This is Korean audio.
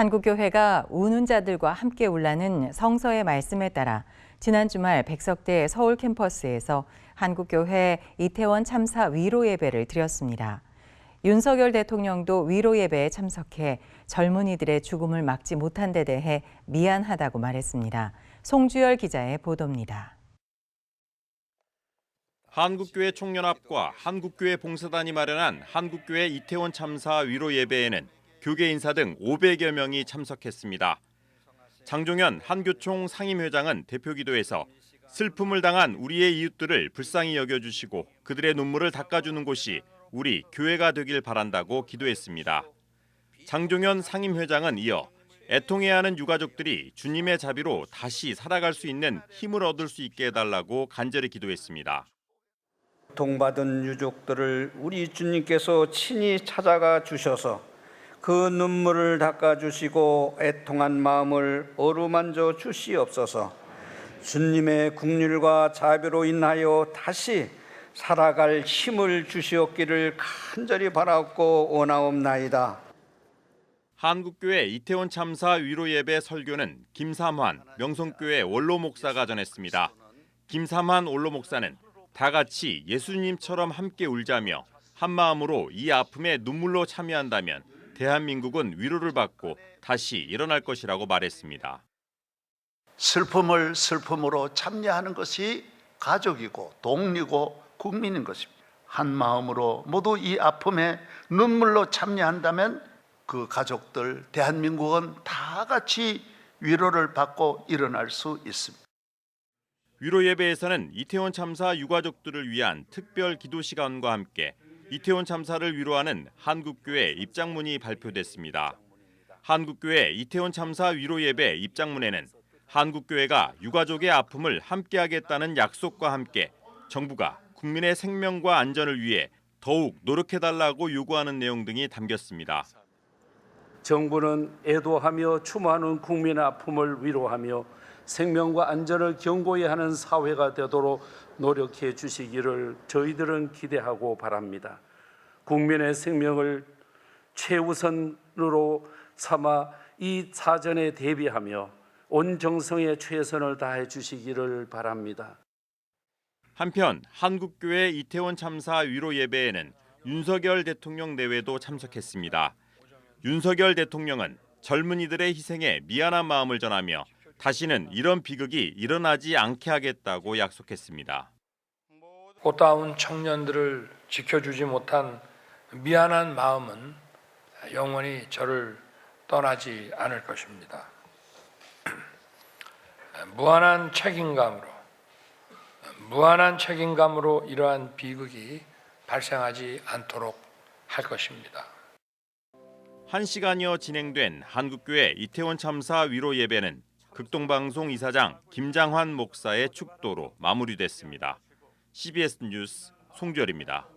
한국교회가 우는 자들과 함께 울라는 성서의 말씀에 따라 지난 주말 백석대 서울 캠퍼스에서 한국교회 이태원 참사 위로 예배를 드렸습니다. 윤석열 대통령도 위로 예배에 참석해 젊은이들의 죽음을 막지 못한 데 대해 미안하다고 말했습니다. 송주열 기자의 보도입니다. 한국교회 총연합과 한국교회 봉사단이 마련한 한국교회 이태원 참사 위로 예배에는 교계 인사 등 500여 명이 참석했습니다. 장종현 한교총 상임회장은 대표 기도에서 슬픔을 당한 우리의 이웃들을 불쌍히 여겨주시고 그들의 눈물을 닦아주는 곳이 우리 교회가 되길 바란다고 기도했습니다. 장종현 상임회장은 이어 애통해야 하는 유가족들이 주님의 자비로 다시 살아갈 수 있는 힘을 얻을 수 있게 해달라고 간절히 기도했습니다. 동받은 유족들을 우리 주님께서 친히 찾아가 주셔서 그 눈물을 닦아 주시고 애통한 마음을 어루만져 주시옵소서. 주님의 국률과 자비로 인하여 다시 살아갈 힘을 주시옵기를 간절히 바라옵고 원하옵나이다. 한국교회 이태원 참사 위로 예배 설교는 김삼환 명성교회 원로 목사가 전했습니다. 김삼환 원로 목사는 다 같이 예수님처럼 함께 울자며 한 마음으로 이 아픔에 눈물로 참여한다면 대한민국은 위로를 받고 다시 일어날 것이라고 말했습니다. 슬픔을 슬픔으로 참여하는 것이 가족이고 동리고 국민인 것입니다. 한 마음으로 모두 이 아픔에 눈물로 참여한다면 그 가족들, 대한민국은 다 같이 위로를 받고 일어날 수 있습니다. 위로 예배에서는 이태원 참사 유가족들을 위한 특별 기도 시간과 함께 이태원 참사를 위로하는 한국교회 입장문이 발표됐습니다. 한국교회 이태원 참사 위로 예배 입장문에는 한국교회가 유가족의 아픔을 함께하겠다는 약속과 함께 정부가 국민의 생명과 안전을 위해 더욱 노력해달라고 요구하는 내용 등이 담겼습니다. 정부는 애도하며 추모하는 국민의 아픔을 위로하며 생명과 안전을 경고히 하는 사회가 되도록 노력해 주시기를 저희들은 기대하고 바랍니다. 국민의 생명을 최우선으로 삼아 이 사전에 대비하며 온 정성의 최선을 다해 주시기를 바랍니다. 한편 한국교회 이태원 참사 위로 예배에는 윤석열 대통령 내외도 참석했습니다. 윤석열 대통령은 젊은이들의 희생에 미안한 마음을 전하며 다시는 이런 비극이 일어나지 않게 하겠다고 약속했습니다. 꽃다운 청년들을 지켜주지 못한 미안한 마음은 영원히 저를 떠나지 않을 것입니다. 무한한 책임감으로 무한한 책임감으로 이러한 비극이 발생하지 않도록 할 것입니다. 1시간여 진행된 한국교회 이태원 참사 위로 예배는 극동방송 이사장 김장환 목사의 축도로 마무리됐습니다. CBS 뉴스 송주열입니다.